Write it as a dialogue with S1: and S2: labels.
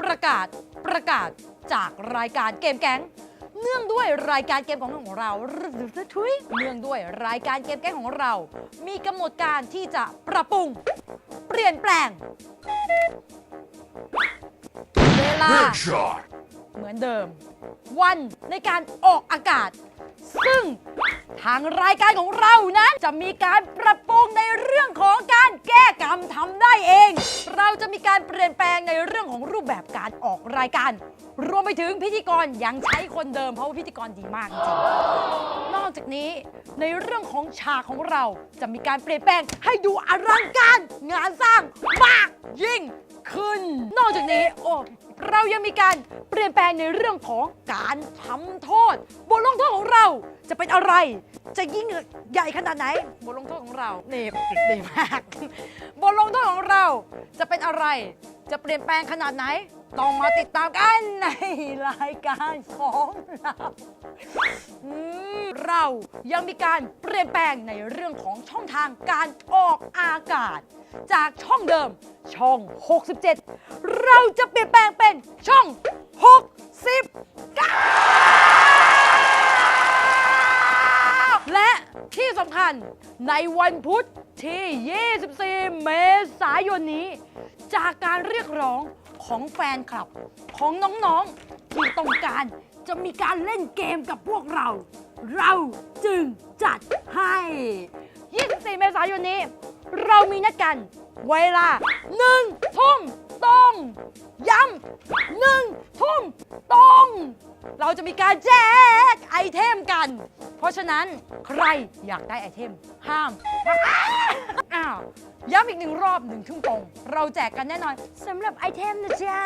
S1: ประกาศประกาศจากรายการเกมแก๊งเนื่องด้วยรายการเกมของของเราทุยเนื่องด้วยรายการเกมแก๊งของเรา มีกำหนดการที่จะปรับปรุง เปลี่ยนแปลง เวลา
S2: Headshot.
S1: เหมือนเดิม วันในการออกอากาศ ซึ่งทางรายการของเรานั้นจะมีการปรับปรุงในเรื่องของการแก้กรรมทำได้เอง เราจะมีการเปลี่ยนแปลงในเรื่องของรูปแบบการออกรายการ รวมไปถึงพิธีกรยังใช้คนเดิมเพราะว่าพิธีกรดีมากจริง จากนี้ ในเรื่องของฉากของเราจะมีการเปลี่ยนแปลงให้ดูอลังการงานสร้างมากยิ่งขึ้น นอกจากนี้โอ้เรายังมีการเปลี่ยนแปลงในเรื่องของการทำโทษ บทลงโทษของเราจะเป็นอะไร จะยิ่งใหญ่ขนาดไหน บทลงโทษของเราเนี่ดีมาก บทลงโทษของเราจะเป็นอะไร จะเปลี่ยนแปลงขนาดไหน ต้องมาติดตามกันในรายการของเราอืม เรายังมีการเปลี่ยนแปลงในเรื่องของช่องทางการออกอากาศ จากช่องเดิมช่อง 67 เราจะเปลี่ยนแปลงเป็นช่อง 69 และที่สำคัญในวันพุธที่ 24 เมษายนนี้ จากการเรียกร้องของแฟนคลับของน้องๆ ที่ต้องการจะมีการเล่นเกมกับพวกเรา เราจึงจัดให้ 24 เมษายนนี้ เรามีนัดกัน เวลา1ทุ่มตรง ย้ำหนึ่งทุ่มตรง เราจะมีการแจกไอเทมกัน เพราะฉะนั้นใครอยากได้ไอเทม ห้ามอ้าวย้ำอีกหนึ่งรอบหนึ่งทุ่มตรง เราแจกกันแน่นอนสำหรับไอเทมนะจ๊ะ